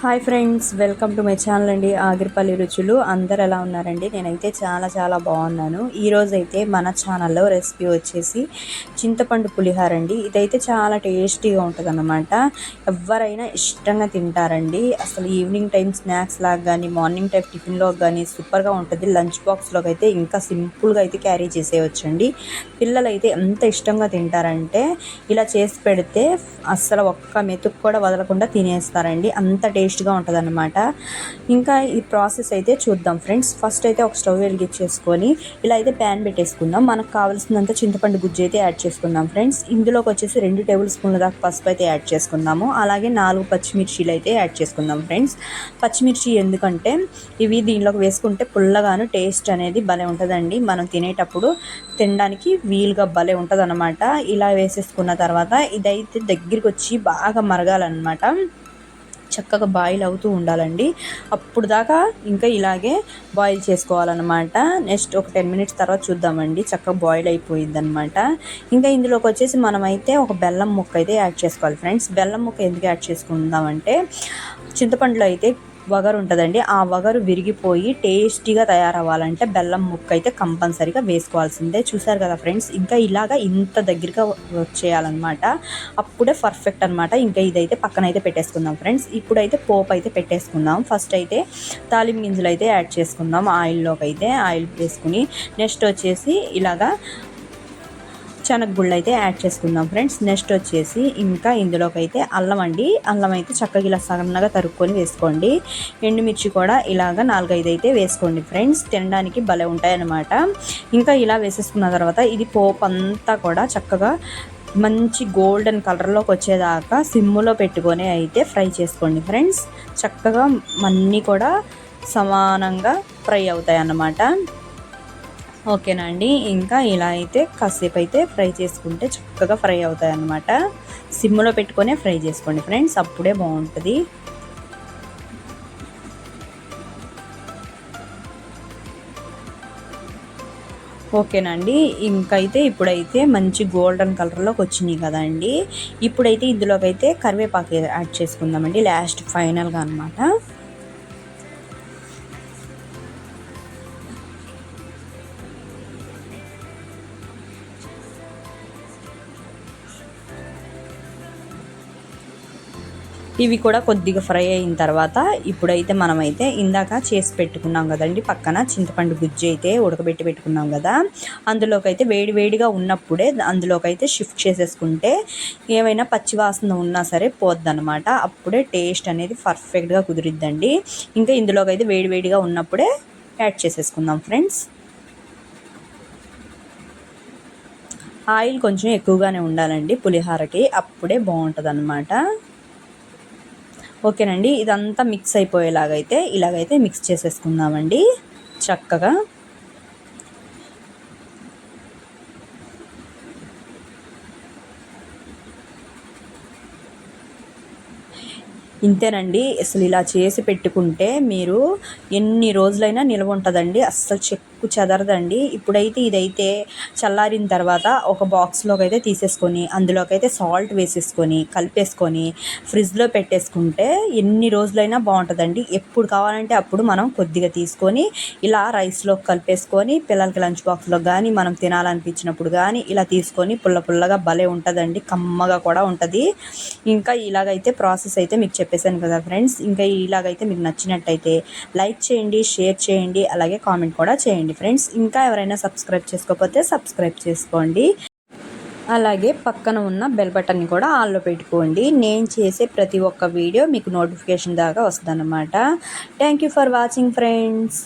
Hi friends welcome to my channel అండి ఆగిరిపల్లి రుచులు. అందరు ఎలా ఉన్నారండి? నేనైతే చాలా చాలా బాగున్నాను. ఈరోజు అయితే మన ఛానల్లో రెసిపీ వచ్చేసి చింతపండు పులిహార అండి. ఇదైతే చాలా టేస్టీగా ఉంటుంది అనమాట ఎవరైనా ఇష్టంగా తింటారండి. అసలు ఈవినింగ్ టైం స్నాక్స్ లాగా కానీ మార్నింగ్ టైం టిఫిన్లో కానీ సూపర్గా ఉంటుంది. లంచ్ బాక్స్లోకి అయితే ఇంకా సింపుల్గా అయితే క్యారీ చేసేయచ్చండి. పిల్లలు అయితే ఎంత ఇష్టంగా తింటారంటే ఇలా చేసి పెడితే అస్సలు ఒక్క మెతుకు కూడా వదలకుండా తినేస్తారండి. అంత టేస్ట్ టేస్ట్గా ఉంటుంది అనమాట ఇంకా ఈ ప్రాసెస్ అయితే చూద్దాం ఫ్రెండ్స్. ఫస్ట్ అయితే ఒక స్టవ్ వెలిగించేసుకొని ఇలా అయితే ప్యాన్ పెట్టేసుకుందాం. మనకు కావాల్సినంత చింతపండు గుజ్జు అయితే యాడ్ చేసుకుందాం ఫ్రెండ్స్. ఇందులోకి వచ్చేసి రెండు టేబుల్ స్పూన్ల దాకా పసుపు అయితే యాడ్ చేసుకుందాము. అలాగే నాలుగు పచ్చిమిర్చీలు అయితే యాడ్ చేసుకుందాం ఫ్రెండ్స్. పచ్చిమిర్చి ఎందుకంటే ఇవి దీనిలోకి వేసుకుంటే పుల్లగాను టేస్ట్ అనేది భలే ఉంటుందండి. మనం తినేటప్పుడు తినడానికి వీలుగా భలే ఉంటుంది అనమాట ఇలా వేసేసుకున్న తర్వాత ఇదైతే దగ్గరికి వచ్చి బాగా మరగాలన్నమాట. చక్కగా బాయిల్ అవుతూ ఉండాలండి. అప్పుడు దాకా ఇంకా ఇలాగే బాయిల్ చేసుకోవాలన్నమాట. నెక్స్ట్ ఒక టెన్ మినిట్స్ తర్వాత చూద్దామండి. చక్కగా బాయిల్ అయిపోయింది అనమాట ఇంకా ఇందులోకి వచ్చేసి మనమైతే ఒక బెల్లం ముక్క అయితే యాడ్ చేసుకోవాలి. ఫ్రెండ్స్ బెల్లం ముక్క ఎందుకు యాడ్ చేసుకుందామంటే చింతపండులో అయితే వగరు ఉంటుందండి. ఆ వగరు విరిగిపోయి టేస్టీగా తయారవ్వాలంటే బెల్లం ముక్క అయితే కంపల్సరీగా వేసుకోవాల్సిందే. చూసారు కదా ఫ్రెండ్స్ ఇంకా ఇలాగా ఇంత దగ్గరగా వచ్చేయాలన్నమాట. అప్పుడే పర్ఫెక్ట్ అనమాట ఇంకా ఇదైతే పక్కన అయితే పెట్టేసుకుందాం ఫ్రెండ్స్. ఇప్పుడైతే పోపు అయితే పెట్టేసుకుందాం. ఫస్ట్ అయితే తాలిం గింజలు అయితే యాడ్ చేసుకుందాం. ఆయిల్లోకి అయితే ఆయిల్ వేసుకుని నెక్స్ట్ వచ్చేసి ఇలాగా శనగగుళ్ళు అయితే యాడ్ చేసుకుందాం ఫ్రెండ్స్ నెక్స్ట్ వచ్చేసి ఇంకా ఇందులోకి అయితే అల్లం అండి. అల్లం అయితే చక్కగా ఇలా సన్నగా తరుక్కొని వేసుకోండి. ఎండుమిర్చి కూడా ఇలాగ నాలుగైదు అయితే వేసుకోండి ఫ్రెండ్స్ తినడానికి భలే ఉంటాయన్నమాట. ఇంకా ఇలా వేసేసుకున్న తర్వాత ఇది పోపు అంతా కూడా చక్కగా మంచి గోల్డెన్ కలర్లోకి వచ్చేదాకా సిమ్ములో పెట్టుకొని అయితే ఫ్రై చేసుకోండి ఫ్రెండ్స్ చక్కగా అన్నీ కూడా సమానంగా ఫ్రై అవుతాయి అన్నమాట ఓకేనా అండి ఇంకా ఇలా అయితే కాసేపు అయితే ఫ్రై చేసుకుంటే చక్కగా ఫ్రై అవుతాయి అన్నమాట సిమ్లో పెట్టుకొని ఫ్రై చేసుకోండి ఫ్రెండ్స్ అప్పుడే బాగుంటుంది. ఓకేనండి. ఇంకైతే ఇప్పుడైతే మంచి గోల్డెన్ కలర్లోకి వచ్చినాయి కదండి. ఇప్పుడైతే ఇందులోకి అయితే కరివేపాకు యాడ్ చేసుకుందామండి లాస్ట్ ఫైనల్గా అనమాట ఇవి కూడా కొద్దిగా ఫ్రై అయిన తర్వాత ఇప్పుడైతే మనమైతే ఇందాక చేసి పెట్టుకున్నాం కదండి పక్కన చింతపండు గుజ్జు అయితే ఉడకబెట్టి పెట్టుకున్నాం కదా. అందులోకైతే వేడి వేడిగా ఉన్నప్పుడే అందులోకైతే షిఫ్ట్ చేసేసుకుంటే ఏమైనా పచ్చివాసన ఉన్నా సరే పోద్దనమాట అప్పుడే టేస్ట్ అనేది పర్ఫెక్ట్గా కుదిరిద్దండి. ఇంకా ఇందులోకైతే వేడి వేడిగా ఉన్నప్పుడే యాడ్ చేసేసుకుందాం ఫ్రెండ్స్. ఆయిల్ కొంచెం ఎక్కువగానే ఉండాలండి పులిహారకి అప్పుడే బాగుంటుంది అనమాట ఓకేనండి ఇదంతా మిక్స్ అయిపోయేలాగైతే ఇలాగైతే మిక్స్ చేసేసుకుందామండి. చక్కగా. ఇంతేనండి అసలు ఇలా చేసి పెట్టుకుంటే మీరు ఎన్ని రోజులైనా నిల్వ ఉంటుందండి. అస్సలు చెక్ చెదరదండి. ఇప్పుడైతే ఇదైతే చల్లారిన తర్వాత ఒక బాక్స్లోకి అయితే తీసేసుకొని అందులోకి అయితే సాల్ట్ వేసేసుకొని కలిపేసుకొని ఫ్రిడ్జ్లో పెట్టేసుకుంటే ఎన్ని రోజులైనా బాగుంటుందండి. ఎప్పుడు కావాలంటే అప్పుడు మనం కొద్దిగా తీసుకొని ఇలా రైస్లో కలిపేసుకొని పిల్లలకి లంచ్ బాక్స్లో కానీ మనం తినాలనిపించినప్పుడు కానీ ఇలా తీసుకొని పుల్ల పుల్లగా భలే ఉంటుందండి. కమ్మగా కూడా ఉంటుంది. ఇంకా ఇలాగైతే ప్రాసెస్ అయితే మీకు చెప్పేశాను కదా ఫ్రెండ్స్. ఇంకా ఇలాగైతే మీకు నచ్చినట్టయితే లైక్ చేయండి షేర్ చేయండి అలాగే కామెంట్ కూడా చేయండి. ఫ్రెండ్స్. ఇంకా ఎవరైనా సబ్స్క్రైబ్ చేసుకోకపోతే సబ్స్క్రైబ్ చేసుకోండి. అలాగే పక్కన ఉన్న బెల్ బటన్ని కూడా ఆన్లో పెట్టుకోండి. నేను చేసే ప్రతి ఒక్క వీడియో మీకు నోటిఫికేషన్ దాకా వస్తుంది అనమాట thank you for watching friends.